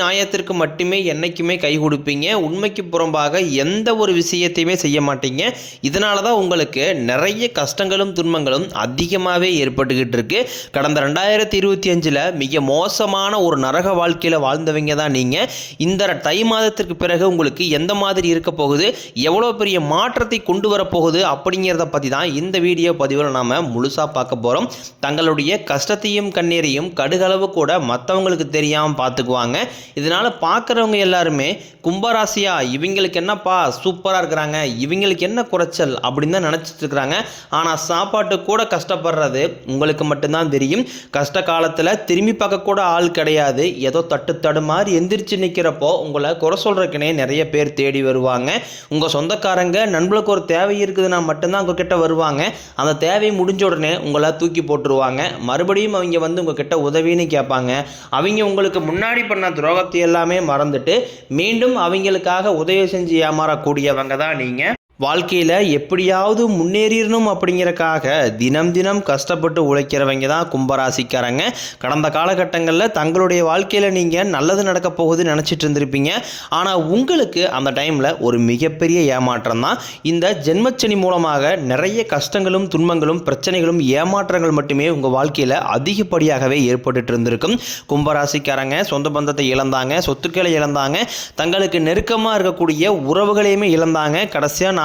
நியாயத்திற்கு மட்டுமே என்னைக்குமே கை கொடுப்பீங்க. உண்மைக்கு புறம்பாக எந்த ஒரு விஷயத்தையுமே செய்ய மாட்டீங்க. இதனால தான் உங்களுக்கு நிறைய கஷ்டங்களும் துன்பங்களும் அதிகமாகவே ஏற்பட்டுக்கிட்டு இருக்கு. கடந்த ரெண்டாயிரத்தி இருபத்தி அஞ்சில் மிக மோசமான ஒரு நரக வாழ்க்கையில் வாழ்ந்தவங்க தான் நீங்கள் இந்த தை மாதத்திற்கு பிறகு உங்களுக்கு எந்த மாதிரி இருக்க போகுது? எவ்வளோ பெரிய மாற்றத்தை கொண்டு வரப்போகுது அப்படிங்கிறத பற்றி தான் இந்த வீடியோ பதிவில் நாம் முழுசாக பார்க்க போகிறோம் தங்களுடைய கஷ்டத்தையும் கண்ணீரையும் கடுகளவு கூட மற்றவங்களுக்கு தெரியாமல் பார்த்துக்குவாங்க. இதனால் பார்க்குறவங்க எல்லாருமே கும்பராசியா இவங்களுக்கு என்னப்பா சூப்பராக இருக்கிறாங்க இவங்களுக்கு என்ன குறைச்சல் அப்படின்னு தான் நினச்சிட்டு இருக்கிறாங்க. ஆனால் சாப்பாட்டு கூட கஷ்டப்படுறது உங்களுக்கு மட்டும்தான் தெரியும். கஷ்ட காலத்தில் திரும்பி பார்க்கக்கூட ஆள் கிடையாது. ஏதோ தட்டு தடு மாதிரி எந்திரிச்சு நிற்கிறப்போ உங்களை குறை சொல்கிறக்குனே நிறைய பேர் தேடி வருவாங்க. உங்கள் சொந்தக்காரங்க நண்பர்களுக்கு ஒரு தேவை இருக்குதுன்னா மட்டும்தான் உங்ககிட்ட வருவாங்க. அந்த தேவை முடிஞ்ச உடனே உங்களை தூக்கி போட்டுருவாங்க. மறுபடியும் அவங்க வந்து உங்ககிட்ட உதவின்னு கேட்பாங்க. அவங்க உங்களுக்கு முன்னாடி பண்ண துரோகத்தை எல்லாமே மறந்துட்டு மீண்டும் அவங்களுக்காக உதவி செஞ்சு ஏமாறக்கூடியவங்க தான் நீங்கள் வாழ்க்கையில் எப்படியாவது முன்னேறிடணும் அப்படிங்கிறக்காக தினம் தினம் கஷ்டப்பட்டு உழைக்கிறவங்க தான் கும்பராசிக்காரங்க. கடந்த காலகட்டங்களில் தங்களுடைய வாழ்க்கையில் நீங்கள் நல்லது நடக்க போகுதுன்னு நினச்சிட்டு இருந்திருப்பீங்க. ஆனால் உங்களுக்கு அந்த டைமில் ஒரு மிகப்பெரிய ஏமாற்றம் தான். இந்த ஜென்மச்சனி மூலமாக நிறைய கஷ்டங்களும் துன்பங்களும் பிரச்சனைகளும் ஏமாற்றங்கள் மட்டுமே உங்கள் வாழ்க்கையில் அதிகப்படியாகவே ஏற்பட்டுட்டு இருந்திருக்கும். கும்பராசிக்காரங்க சொந்த பந்தத்தை இழந்தாங்க சொத்துக்களை இழந்தாங்க தங்களுக்கு நெருக்கமாக இருக்கக்கூடிய உறவுகளையுமே இழந்தாங்க. கடைசியாக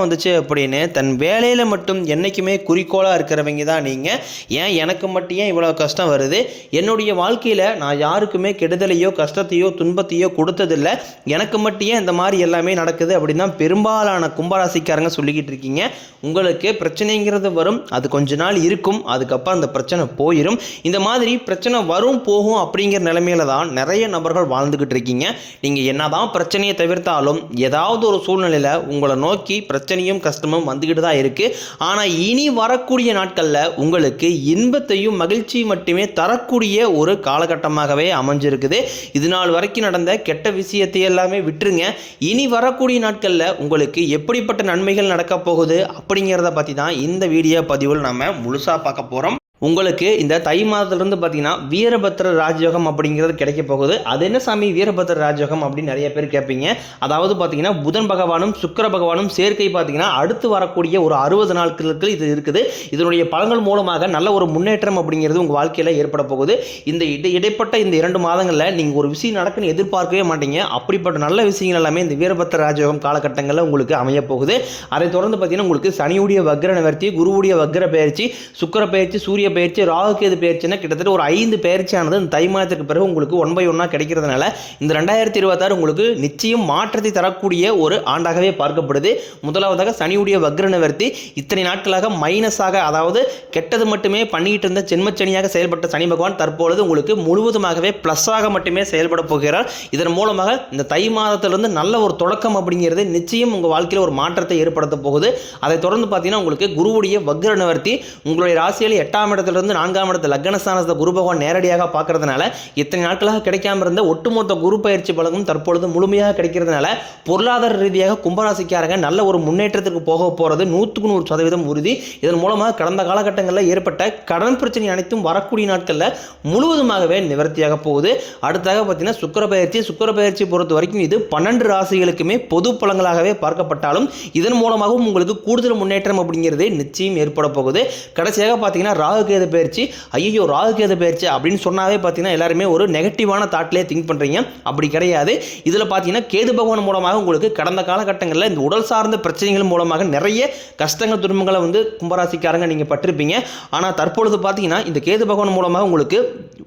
வந்துச்சு அப்படின்னு தன் வேலையில் மட்டும் என்றைக்குமே குறிக்கோளாக இருக்கிறவங்க தான் நீங்கள் ஏன்? எனக்கு மட்டும் ஏன் இவ்வளோ கஷ்டம் வருது? என்னுடைய வாழ்க்கையில் நான் யாருக்குமே கெடுதலையோ கஷ்டத்தையோ துன்பத்தையோ கொடுத்ததில்ல. எனக்கு மட்டும் ஏன் இந்த மாதிரி எல்லாமே நடக்குது அப்படின்னு தான் பெரும்பாலான கும்பராசிக்காரங்க சொல்லிக்கிட்டு இருக்கீங்க. உங்களுக்கு பிரச்சனைங்கிறது வரும் அது கொஞ்ச நாள் இருக்கும் அதுக்கப்புறம் அந்த பிரச்சனை போயிடும் இந்த மாதிரி பிரச்சனை வரும் போகும் அப்படிங்கிற நிலைமையில தான் நிறைய நபர்கள் வாழ்ந்துக்கிட்டு இருக்கீங்க. நீங்கள் என்னதான் பிரச்சனையை தவிர்த்தாலும் ஏதாவது ஒரு சூழ்நிலையில் உங்களை நோக்கி பிரச்சனை பிரச்சனையும் கஷ்டமும் வந்துக்கிட்டு தான் இருக்குது ஆனால் இனி வரக்கூடிய நாட்களில் உங்களுக்கு இன்பத்தையும் மகிழ்ச்சியும் மட்டுமே தரக்கூடிய ஒரு காலகட்டமாகவே அமைஞ்சிருக்குது. இது நாள் வரைக்கும் நடந்த கெட்ட விஷயத்தை எல்லாமே விட்டுருங்க. இனி வரக்கூடிய நாட்களில் உங்களுக்கு எப்படிப்பட்ட நன்மைகள் நடக்க போகுது அப்படிங்கிறத பற்றி தான் இந்த வீடியோ பதிவில் நம்ம முழுசாக பார்க்க போகிறோம் உங்களுக்கு இந்த தை மாதத்துலேருந்து பார்த்தீங்கன்னா வீரபத்திர ராஜயோகம் அப்படிங்கிறது கிடைக்க போகுது. அது என்ன சாமி? வீரபத்திர ராஜயோகம் அப்படின்னு நிறைய பேர் கேட்பீங்க. அதாவது பார்த்தீங்கன்னா புதன் பகவானும் சுக்கிர பகவானும் சேர்க்கை பார்த்தீங்கன்னா அடுத்து வரக்கூடிய ஒரு அறுபது நாட்களுக்கு இது இருக்குது. இதனுடைய பலன்கள் மூலமாக நல்ல ஒரு முன்னேற்றம் அப்படிங்கிறது உங்கள் வாழ்க்கையில் ஏற்பட போகுது. இந்த இடை இடைப்பட்ட இந்த இரண்டு மாதங்களில் நீங்கள் ஒரு விஷயம் நடக்குன்னு எதிர்பார்க்கவே மாட்டீங்க. அப்படிப்பட்ட நல்ல விஷயங்கள் எல்லாமே இந்த வீரபத்திர ராஜயோகம் காலகட்டங்களில் உங்களுக்கு அமைய போகுது. அதை தொடர்ந்து பார்த்தீங்கன்னா உங்களுக்கு சனியுடைய வக்ர நிவர்த்தி குருவுடைய வக்ர பயிற்சி சுக்கிர பயிற்சி சூரிய பயிற்சி ராகுகேது பயிற்சின்னா கிட்டத்தட்ட ஒரு ஐந்து பயிற்சியானது இந்த தை மாதத்துக்கு பிறகு உங்களுக்கு ஒன் பை ஒன்னாக கிடைக்கிறதுனால இந்த ரெண்டாயிரத்தி இருபத்தாறு உங்களுக்கு நிச்சயம் மாற்றத்தை தரக்கூடிய ஒரு ஆண்டாகவே பார்க்கப்படுது. முதலாவதாக சனியுடைய வக்ர நிவர்த்தி இத்தனை நாட்களாக மைனஸாக அதாவது கெட்டது மட்டுமே பண்ணிக்கிட்டு இருந்த ஜென்மச்சனியாக செயல்பட்ட சனி பகவான் தற்பொழுது உங்களுக்கு முழுவதுமாகவே ப்ளஸ்ஸாக மட்டுமே செயல்பட போகிறார். இதன் மூலமாக இந்த தை மாதத்திலிருந்து நல்ல ஒரு தொடக்கம் அப்படிங்கிறது நிச்சயம் உங்கள் வாழ்க்கையில் ஒரு மாற்றத்தை ஏற்படுத்த போகுது. அதை தொடர்ந்து பார்த்தீங்கன்னா உங்களுக்கு குருவுடைய வக்ர நிவர்த்தி உங்களுடைய ராசியில் எட்டாம் இடத்துலேருந்து நான்காம் இடத்து லக்னஸ்தானத்தை குரு பகவான் நேரடியாக பார்க்கறதுனால இத்தனை நாட்களாக கிடைக்காம இருந்த ஒட்டுமொத்த குரு பயிற்சி பலனும் தற்பொழுது முழுமையாக கிடைக்கிறதுனால பொருளாதார ரீதியாக கும்பராசிக்காரங்க நல்ல ஒரு முன்னேற்றத்திற்கு போக போகிறது நூற்றுக்கு நூறு சதவீதம் உறுதி. இதன் மூலமாக கடந்த காலகட்டங்களில் ஏற்பட்ட கடன் பிரச்சனை அனைத்தும் வரக்கூடிய நாட்களில் முழுவதுமாகவே நிவர்த்தியாக போகுது. அடுத்தாக பார்த்தீங்கன்னா சுக்கர பயிற்சி சுக்கர பயிற்சி பொறுத்த வரைக்கும் இது பன்னெண்டு ராசிகளுக்குமே பொது பலங்களாகவே பார்க்கப்பட்டாலும் இதன் மூலமாகவும் உங்களுக்கு கூடுதல் முன்னேற்றம் அப்படிங்கிறது நிச்சயம் ஏற்பட போகுது. கடைசியாக பார்த்தீங்கன்னா ராகு கேது பயிற்சி ஐயோ ராகுகேது பயிற்சி அப்படின்னு சொன்னாவே பார்த்தீங்கன்னா எல்லாருமே ஒரு நெகட்டிவான தாட்லேயே திங்க் பண்ணுறீங்க அப்படி கிடையாது. இதில் பார்த்தீங்கன்னா கேது பகவான் மூலமாக உங்களுக்கு கடந்த காலகட்டங்களில் இந்த உடல் சார்ந்த பிரச்சனைகள் மூலமாக நிறைய கஷ்டங்கள் துன்பங்களை வந்து கும்பராசிக்காரங்க நீங்கள் பட்டிருப்பீங்க. ஆனால் தற்பொழுது பார்த்தீங்கன்னா இந்த கேது பகவான் மூலமாக உங்களுக்கு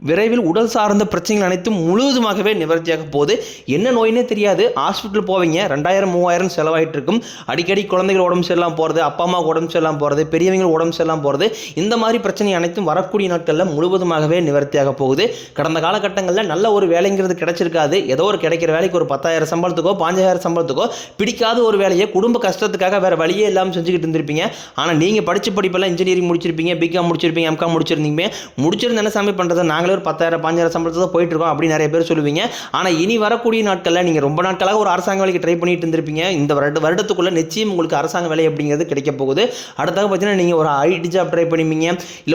விரைவில் உடல் சார்ந்த பிரச்சனைகள் அனைத்தும் முழுவதுமாகவே நிவர்த்தியாக போகுது. என்ன நோயினே தெரியாது. ஹாஸ்பிட்டல் போவீங்க. ரெண்டாயிரம் மூவாயிரம் செலவாயிட்டு இருக்கும். அடிக்கடி குழந்தைகள் உடம்பு சரியில்லாம போகிறது அப்பா அம்மா உடம்பு சரியில்லாம போகிறது பெரியவங்க உடம்பு சரியில்லாம போகிறது இந்த மாதிரி பிரச்சனை அனைத்தும் வரக்கூடிய நாட்களில் முழுவதுமாகவே நிவர்த்தியாக போகுது. கடந்த காலகட்டங்களில் நல்ல ஒரு வேலைங்கிறது கிடைச்சிருக்காது. ஏதோ ஒரு கிடைக்கிற வேலைக்கு ஒரு பத்தாயிரம் சம்பளத்துக்கோ பாஞ்சாயிரம் சம்பளத்துக்கோ பிடிக்காத ஒரு வேலையை குடும்ப கஷ்டத்துக்காக வேறு வழியே இல்லாமல் செஞ்சுக்கிட்டு இருந்திருப்பீங்க. ஆனால் நீங்கள் படித்த படிப்பெல்லாம் இன்ஜினியரிங் முடிச்சிருப்பீங்க பிகாம் முடிச்சிருப்பீங்க எம்காம் முடிச்சிருந்தீங்க. முடிச்சிருந்த என்ன சாமி பண்ணுறது நாங்களே ஒரு பத்தாயிரம் பாஞ்சாயிரம் சம்பளத்தை போயிட்டு இருக்கோம் அப்படி நிறைய பேர் சொல்லுவீங்க. ஆனால் இனி வரக்கூடிய நாட்களில் நீங்கள் ரொம்ப நாட்களாக ஒரு அரசாங்க வேலைக்கு ட்ரை பண்ணிட்டு இருந்திருப்பீங்க. இந்த வருட வருடத்துக்குள்ளே நிச்சயம் உங்களுக்கு அரசாங்க வேலை அப்படிங்கிறது கிடைக்க போகுது. அடுத்தாக பார்த்தீங்கன்னா நீங்கள் ஒரு ஐடி ஜாப் ட்ரை பண்ணுவீங்க இல்லை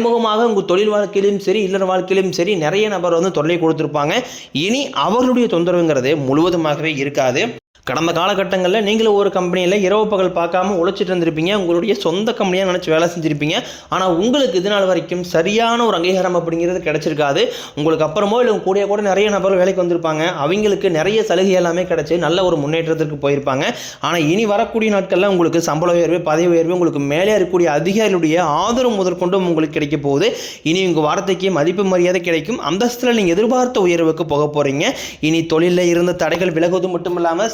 மறைமுகமாக உங்கள் தொழில் வாழ்க்கையிலும் சரி இல்லற வாழ்க்கையிலும் சரி நிறைய நபர் வந்து தொல்லை கொடுத்துருப்பாங்க. இனி அவர்களுடைய தொந்தரவுங்கிறது முழுவதுமாகவே இருக்காது. கடந்த காலகட்டங்களில் நீங்களும் ஒரு கம்பெனியில் இரவு பகல் பார்க்காம உழைச்சிட்டு இருந்திருப்பீங்க. உங்களுடைய சொந்த கம்பெனியாக நினச்சி வேலை செஞ்சுருப்பீங்க. ஆனால் உங்களுக்கு இது நாள் வரைக்கும் சரியான ஒரு அங்கீகாரம் அப்படிங்கிறது கிடச்சிருக்காது. உங்களுக்கு அப்புறமோ இல்லை கூட கூட நிறைய நபர்கள் வேலைக்கு வந்திருப்பாங்க. அவங்களுக்கு நிறைய சலுகை எல்லாமே கிடச்சி நல்ல ஒரு முன்னேற்றத்திற்கு போயிருப்பாங்க. ஆனால் இனி வரக்கூடிய நாட்களில் உங்களுக்கு சம்பள உயர்வு பதவி உயர்வு உங்களுக்கு மேலே இருக்கக்கூடிய அதிகாரிகளுடைய ஆதரவு முதற்கொண்டும் உங்களுக்கு கிடைக்க போகுது. இனி உங்கள் வார்த்தைக்கு மதிப்பு மரியாதை கிடைக்கும். அந்தஸ்தில் நீங்கள் எதிர்பார்த்த உயர்வுக்கு போக போகிறீங்க இனி தொழிலில் இருந்த தடைகள் விலகுவது மட்டும் இல்லாமல்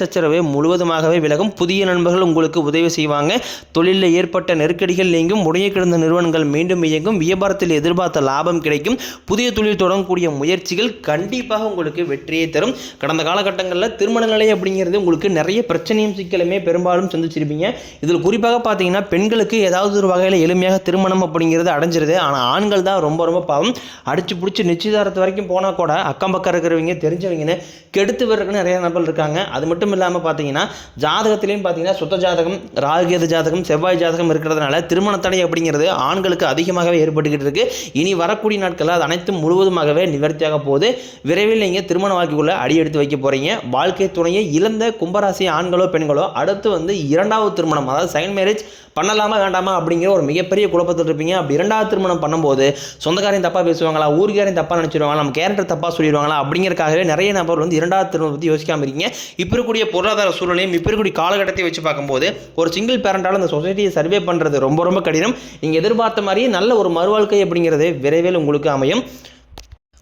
சச்சரவு முழுவதுமாகவே விலகும். புதிய நண்பர்கள் உங்களுக்கு உதவி செய்வாங்க. தொழிலில் ஏற்பட்ட நெருக்கடிகள் நீங்கும். முடைய கிடந்த நிறுவனங்கள் மீண்டும் இயங்கும். வியாபாரத்தில் எதிர்பார்த்த லாபம் கிடைக்கும். புதிய தொழில் தொடங்கக்கூடிய முயற்சிகள் கண்டிப்பாக உங்களுக்கு வெற்றியை தரும். கடந்த காலகட்டங்களில் திருமண நிலை அப்படிங்கிறது உங்களுக்கு நிறைய பிரச்சனையும் சிக்கலுமே பெரும்பாலும் சந்திச்சிருப்பீங்க. இதில் குறிப்பாக பார்த்தீங்கன்னா பெண்களுக்கு ஏதாவது ஒரு வகையில் எளிமையாக திருமணம் அப்படிங்கிறது அடைஞ்சிருது. ஆனால் ஆண்கள் தான் ரொம்ப ரொம்ப பாவம். அடிச்சு பிடிச்சி நிச்சயதாரத்து வரைக்கும் போனால் கூட அக்கம் பக்கம் இருக்கிறவங்க தெரிஞ்சவங்கன்னு கெடுத்து வர்றதுக்கு நிறைய நபர் இருக்காங்க. அது மட்டும் மட்டும் இல்லாமல் பார்த்தீங்கன்னா ஜாதகத்திலையும் பார்த்தீங்கன்னா சுத்த ஜாதகம் ராகுகேது ஜாதகம் செவ்வாய் ஜாதகம் இருக்கிறதுனால திருமண தடை அப்படிங்கிறது ஆண்களுக்கு அதிகமாகவே ஏற்பட்டுக்கிட்டு இருக்கு. இனி வரக்கூடிய நாட்களில் அது அனைத்தும் முழுவதுமாகவே நிவர்த்தியாக போகுது. விரைவில் நீங்கள் திருமண வாழ்க்கைக்குள்ளே அடி எடுத்து வைக்க போகிறீங்க வாழ்க்கை துணையை இழந்த கும்பராசி ஆண்களோ பெண்களோ அடுத்து வந்து இரண்டாவது திருமணம் அதாவது செகண்ட் மேரேஜ் பண்ணலாமா வேண்டாமா அப்படிங்கிற ஒரு மிகப்பெரிய குழப்பத்தில் இருப்பீங்க. அப்படி இரண்டாவது திருமணம் பண்ணும்போது சொந்தக்காரையும் தப்பாக பேசுவாங்களா? ஊருக்காரையும் தப்பாக நினச்சிடுவாங்களா நம்ம கேரக்டர் தப்பாக சொல்லிடுவாங்களா? அப்படிங்கிறக்காகவே நிறைய நபர் வந்து இரண்டாவது திருமணம் பற்றி யோசிக்காமல் இருக்கீங்க. இப்போ இருக்கக்கூடிய பொருளாதார சூழ்நிலையும் இப்போ இருக்கக்கூடிய காலகட்டத்தை வச்சு பார்க்கும்போது ஒரு சிங்கிள் பேரண்டால் அந்த சொசைட்டியை சர்வே பண்ணுறது ரொம்ப ரொம்ப கடினம். நீங்கள் எதிர்பார்த்த மாதிரியே நல்ல ஒரு மறுவாழ்க்கை அப்படிங்கிறது விரைவில் உங்களுக்கு அமையும்.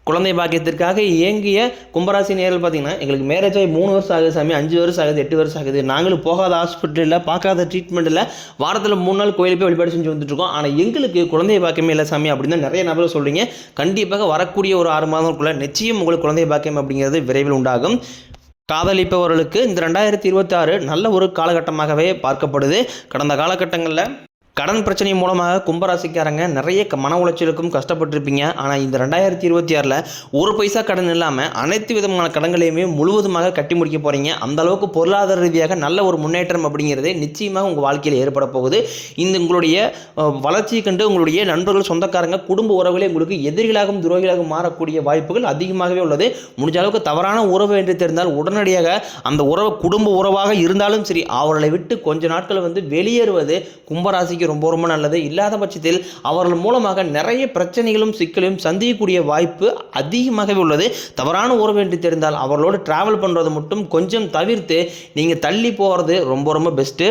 குழந்தை பாக்கியத்திற்காக இயங்கிய கும்பராசி நேரில் பார்த்தீங்கன்னா எங்களுக்கு மேரேஜ் ஆகி மூணு வருஷம் ஆகுது சாமி அஞ்சு வருஷம் ஆகுது எட்டு வருஷம் ஆகுது. நாங்களும் போகாத ஹாஸ்பிட்டலில் பார்க்காத ட்ரீட்மெண்ட்டில் வாரத்தில் மூணு நாள் கோயிலுக்கு போய் வழிபாடு செஞ்சு வந்துட்டுருக்கோம் ஆனால் எங்களுக்கு குழந்தை பாக்கியமே இல்லை சாமி அப்படின்னு தான் நிறைய நபர்கள் சொல்கிறீங்க கண்டிப்பாக வரக்கூடிய ஒரு ஆறு மாதங்களுக்குள்ள நிச்சயம் உங்களுக்கு குழந்தை பாக்கியம் அப்படிங்கிறது விரைவில் உண்டாகும். காதலிப்பவர்களுக்கு இந்த ரெண்டாயிரத்தி இருபத்தாறு நல்ல ஒரு காலகட்டமாகவே பார்க்கப்படுது. கடந்த காலகட்டங்களில் கடன் பிரச்சனை மூலமாக கும்பராசிக்காரங்க நிறைய மன உளைச்சலுக்கும் கஷ்டப்பட்டிருப்பீங்க. ஆனால் இந்த ரெண்டாயிரத்தி இருபத்தி ஆறில் ஒரு பைசா கடன் இல்லாமல் அனைத்து விதமான கடன்களையுமே முழுவதுமாக கட்டி முடிக்க போகிறீங்க அந்த அளவுக்கு பொருளாதார ரீதியாக நல்ல ஒரு முன்னேற்றம் அப்படிங்கிறது நிச்சயமாக உங்கள் வாழ்க்கையில் ஏற்பட போகுது. இந்த உங்களுடைய வளர்ச்சியை கண்டு உங்களுடைய நண்பர்கள் சொந்தக்காரங்க குடும்ப உறவுகளே உங்களுக்கு எதிரிகளாகவும் துரோகிகளாகவும் மாறக்கூடிய வாய்ப்புகள் அதிகமாகவே உள்ளது. முடிஞ்ச அளவுக்கு தவறான உறவு என்று தெரிந்தால் உடனடியாக அந்த உறவு குடும்ப உறவாக இருந்தாலும் சரி அவர்களை விட்டு கொஞ்ச நாட்கள் வந்து வெளியேறுவது கும்பராசிக்கு ரொம்ப ரொம்ப நல்லது. இல்லாத பட்சத்தில் அவர்கள் மூலமாக நிறைய பிரச்சனைகளும் சிக்கலையும் சந்திக்கக்கூடிய வாய்ப்பு அதிகமாகவே உள்ளது. தவறான உறவு என்று தெரிந்தால் அவர்களோடு டிராவல் பண்ணுறது மட்டும் கொஞ்சம் தவிர்த்து நீங்கள் தள்ளி போகிறது ரொம்ப ரொம்ப பெஸ்ட்டு